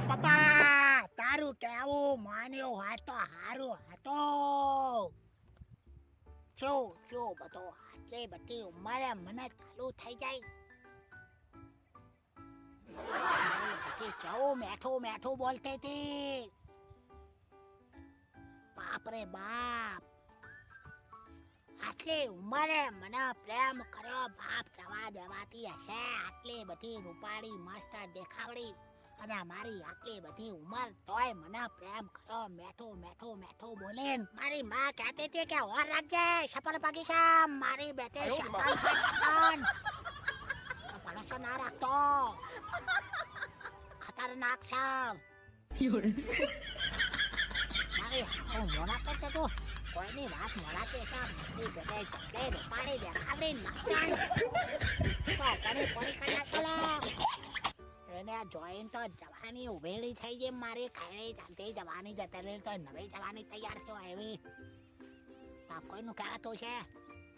પપ્પા, તારું કેવું માન્યો હોય તો હારું હતો. જો જો બધો આટલી બધી ઉંમરે મને ચાલુ થઈ જાય? હતી. બાપ. આટલી ઉંમરે મને પ્રેમ કર્યો, બાપ જવા દેવાતી હશે. આટલી બધી રૂપાળી મસ્ત દેખાવડી. અને મારી આટલી બધી ઉંમર તોય મને પ્રેમ કરો મેઠો મેઠો મેઠો બોલે મારી માં કહેતી હતી કે ઓર રાખજે સફર બગીચા મારી બેટે આયો શેતાન છે શેતાન. તો ભરોસો ના રાખતો. ખતરનાક છે. મારી હું મોના કરતો તો કોઈની વાત મોડાતી છે. મારી બેટે ચપલે રૂપાળી દેખાવડી મસ્તાન તો કોની કોની કડા છોલા એને જોઈન તો જવાની ઉભેલી થઈ ગઈ, મારી ખાઈ ચાલતી જવાની, જતી તો નવી જવાની તૈયાર છો એવી કોઈનું કહેવાતું છે?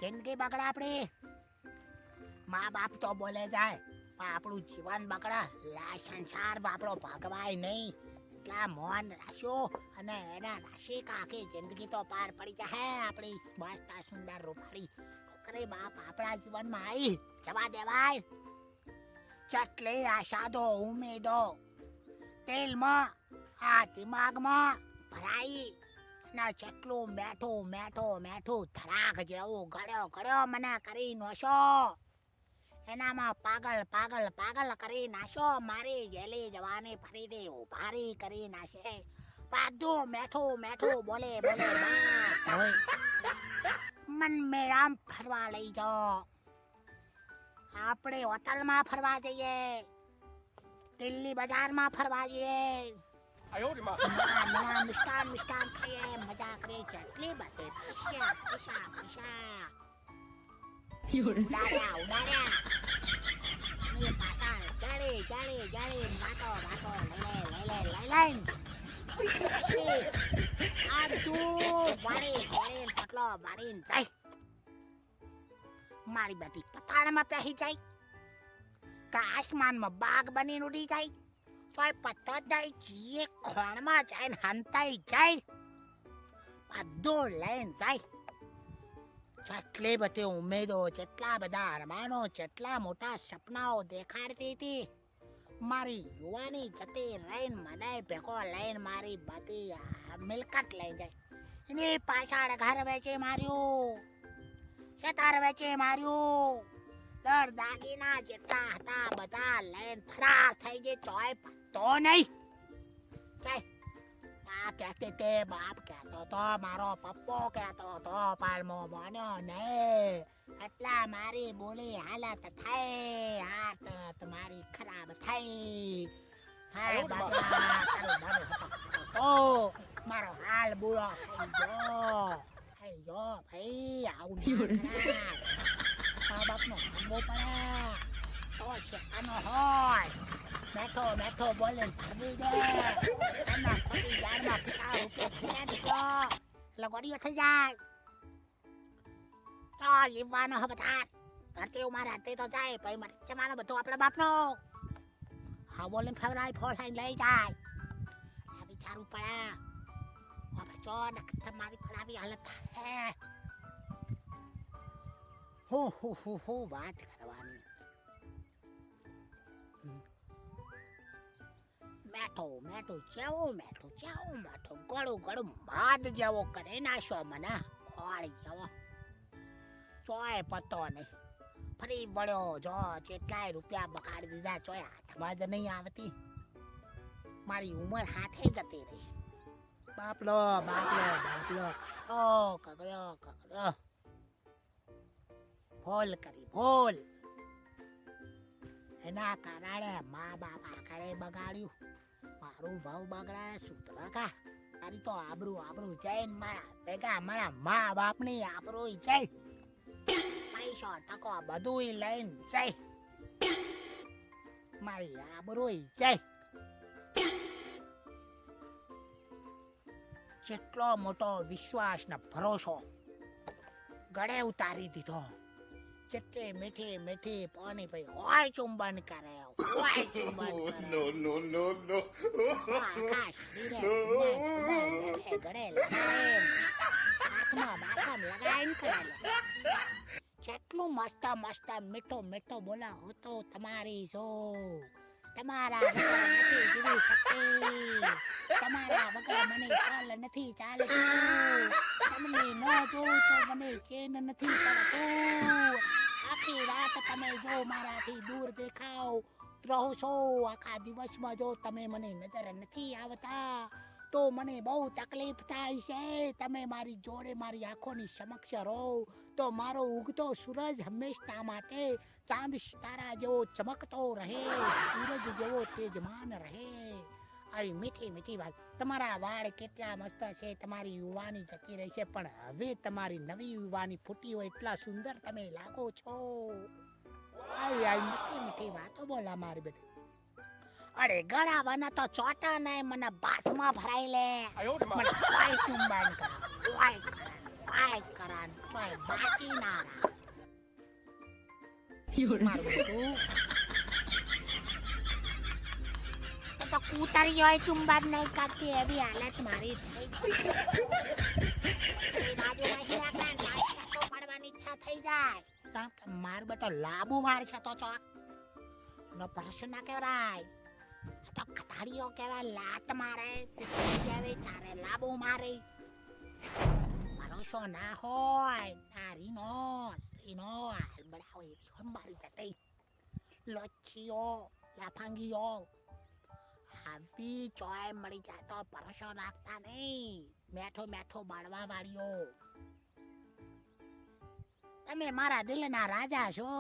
જિંદગી બગડા આપણી. મા બાપ તો બોલે જાય, પણ આપણું જીવન બગડા. લા સંસાર આપણો ભગવાય નહીં. એટલા મોન રાખ્યો અને એના રાશિ આખી જિંદગી તો પાર પડી જાય આપણી મસ્ત સુંદર રૂપાળી છોકરી બાપ આપણા જીવનમાં આવી જવા દેવાય. જેટલી આશાદો ઉમેદો તેલમાં આ દિમાગમાં ભરાઈ અને જેટલું મેઠું મેઠું મેઠું ધરાક જેવું ગળ્યો ગળ્યો મને કરી નોશો એનામાં પાગલ પાગલ પાગલ કરી નાશો મારી ગેલી જવાની ફરીથી ઉભારી કરી નાશે પાધું મેઠું મેઠું બોલે બોલે મન મેળામ ફરવા લઈ જાઓ આપણે હોટલમાં ફરવા જઈએ. દિલ્હી બજારમાં ફરવા જઈએ. મજા કરીએ. જેટલી બધી પાછા જાળી જાળી જાળી વાતો વાતો લઈ લે લઈ લે લઈ લે. આ તું વાળી વાળી જાય. મારી બધી પતાળમાં પહેરી જાય. આસમાનમાં બાગ બની ઉડી જાય. પણ પત્તો જીએ ખોણમાં જાય હંતાઈ જાય. બધું લઈને જાય. જેટલી બધી ઉમેદો, જેટલા બધા અરમાનો, જેટલા મોટા સપનાઓ દેખાડતી હતી, મારી યુવાની જતી લઈને મને ભેગો લઈને મારી બધી મિલકત લઈ જાય. એની પાછળ ઘર વેચી માર્યું. ખેતર વેચી માર્યું. દર દાગીના જેટલા હતા બધા લઈને ફરાર થઈ ગઈ ચોય તો નહીં. જાય આ કહેતી તે બાપ કહેતો તો મારો પપ્પો કહેતો તો પાલમો માન્યો નહીં. એટલા મારી બોલી હાલત થઈ હાલત મારી ખરાબ થઈ. હા આયો રે બાપા તારો તો મારો હાલ બુરો થઈ ગયો. થઈ ગયો ભાઈ આવું બેઠો બેઠો બોલે એટલે થઈ જાય તો હવે ધરતી ઉમારે હાથે તો જાય પછી મારે જમાનો બધો આપણા બાપનો હા બોલે ફેવરાય ફોર લઈ જાય આ વિચારવું પડે હવે તમારી પણ આવી હાલત થાય હો હો હો હો વાત કરવાની મેઠો મેઠો જેવો મેઠો જેવો મેઠો ગળો ગળો માદ જેવો કરે નાશો મને ગોળ જેવો ચોય પતો નહીં ફરી વળ્યો જો કેટલાય રૂપિયા બગાડી દીધા ચોય હાથમાં જ નહીં આવતી મારી ઉંમર હાથે જતી રહી બાપલો બાપલો બાપલો. ઓ કગરો કગરો ભૂલ કરી, ભૂલ. એના કારણે મા બાપ આખરે બગાડ્યું. મારું ભાવ બગડાય સૂત્ર કા. તારી તો આબરૂ આબરૂ જઈને મારા ભેગા મારા મા બાપની આબરૂ જઈ પૈસો, ટકો બધું લઈને જઈ મારી આબરૂ જઈ જેટલો મોટો વિશ્વાસ ને ભરોસો. ગળે ઉતારી દીધો. જેટલી મીઠી મીઠી પાણી ભાઈ હોય ચુંબન કરે હોય ચુંબન કરે no, no, no, no. આકાશ ધીરે ધીરે ધીરે ગળે હાથમાં માથામાં લગાડીને કરેલો કેટલું મસ્ત મસ્ત મીઠો મીઠો બોલાવો તો તમારી જો. તમારા તમારા વગર મને ચાલ નથી ચાલે તમને ન જોઉં તો મને ચેન નથી પડતું. આખી રાત તમે જો મારાથી દૂર દેખાવ, રહો છો. આખા દિવસમાં જો તમે મને નજર નથી આવતા. તો મને બહુ તકલીફ થાય છે. તમે મારી જોડે મારી આંખોની સમક્ષ રહો. તો મારો ઉગતો સૂરજ હંમેશા માટે ચાંદ સિતારા જેવો ચમકતો રહે. સૂરજ જેવો તેજમાન રહે. આવી મીઠી મીઠી વાત. તમારા વાળ કેટલા મસ્ત છે. તમારી યુવાની જતી રહી છે. પણ હવે તમારી નવી યુવાની ફૂટી હોય એટલા સુંદર તમે લાગો છો. આવી આવી મીઠી મીઠી વાતો બોલા મારી બેટી અરે ગળાવાના તો ચોટા ને મને બાથમાં ભરાઈ લે. મને કોઈ ચુંબન કર કોઈ કોઈ કરા કોઈ બાકી ના મારું તો તો કૂતરી હોય ચુંબન નહીં કરતી એવી હાલત મારી થઈ પાડવાની ઈચ્છા થઈ જાય. માર બેટો લાબુ વાર છે તો ચોક. નો પરસો ના કહેવાય. તો કથાડીઓ કહેવાય લાત મારે કુતરી જેવી ચારે લાબો મારે. ભરોસો ના હોય નારીનો સ્ત્રીનો હાલબડાઓ એવી હોય મારી બેટી લોચીઓ લાફાંગીઓ આવી ચોય મળી જાય તો ભરોસો રાખતા નહીં. મેઠો મેઠો બાળવા વાળીઓ. તમે મારા દિલના રાજા છો.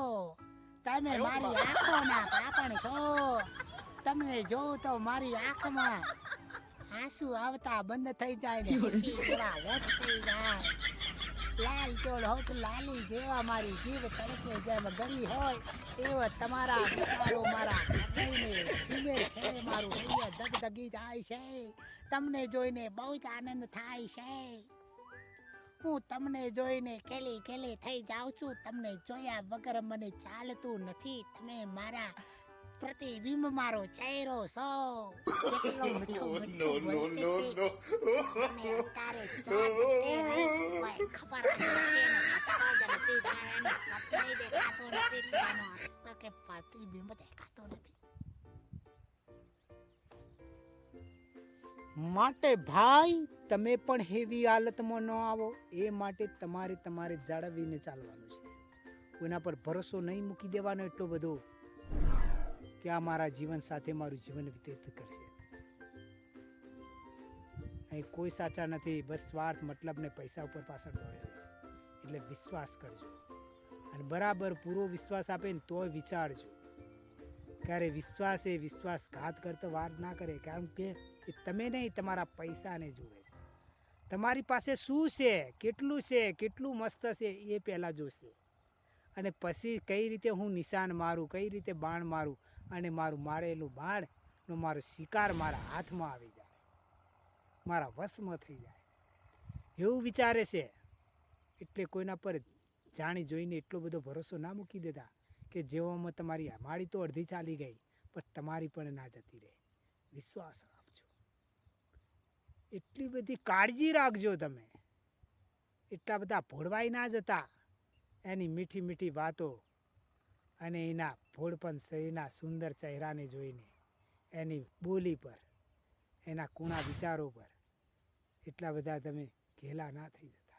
તમે મારી આંખોના પાપણ છો. તમને જોઉં તો મારી આંખમાં આંસુ આવતા બંધ થઈ જાય ને. જેવા થઈ જાય. લાલ ચોળ હોટ લાલી જેવા મારી જીવ તડકે જેમ ગળી હોય એવો તમારા વિચારો મારા હૃદયને છૂમે છે મારું હૃદય ધગધગી જાય છે. તમને જોઈને બહુ જ આનંદ થાય છે. હું તમને જોઈને કેલી કેલી થઈ જાઉં છું. તમને જોયા વગર મને ચાલતું નથી. તમે મારા પ્રતિબિંબ મારો ચહેરો કેટલો મીઠો Oh, મીઠો બોલતી હતી. ચોચ ખબર નથી જ નથી નથી કે પ્રતિબિંબ દેખાતો નથી. માટે ભાઈ તમે પણ હેવી હાલતમાં ન આવો. એ માટે તમારે તમારે જાળવીને ચાલવાનું છે. કોઈના પર ભરોસો નહીં મૂકી દેવાનો એટલો બધો. કે આ મારા જીવન સાથે મારું જીવન વ્યતીત કરશે. અહીં કોઈ સાચા નથી, બસ સ્વાર્થ, મતલબ ને પૈસા ઉપર પાછળ દોડે છે. એટલે વિશ્વાસ કરજો. અને બરાબર પૂરો વિશ્વાસ આપે ને તોય વિચારજો. ક્યારે વિશ્વાસ એ વિશ્વાસઘાત કરતો વાર ના કરે, કારણ કે એ તમે નહીં, તમારા પૈસાને જુએ છે. તમારી પાસે શું છે, કેટલું છે, કેટલું મસ્ત છે, એ પહેલાં જોશે. અને પછી કઈ રીતે હું નિશાન મારું, કઈ રીતે બાણ મારું અને મારું મારેલું બાણનો મારો શિકાર મારા હાથમાં આવી જાય. મારા વશમાં થઈ જાય. એવું વિચારે છે. એટલે કોઈના પર જાણી જોઈને એટલો બધો ભરોસો ના મૂકી દેતા કે જેવામાં તમારી માળી તો અડધી ચાલી ગઈ, પણ તમારી પણ ના જતી રહે. વિશ્વાસ રાખજો. એટલી બધી કાળજી રાખજો તમે. એટલા બધા ભોળવાઈ ના જતા. એની મીઠી મીઠી વાતો અને એના ભોળપન એના સુંદર ચહેરાને જોઈને, એની બોલી પર, એના કુણા વિચારો પર, એટલા બધા તમે ઘેલા ના થઈ જતા.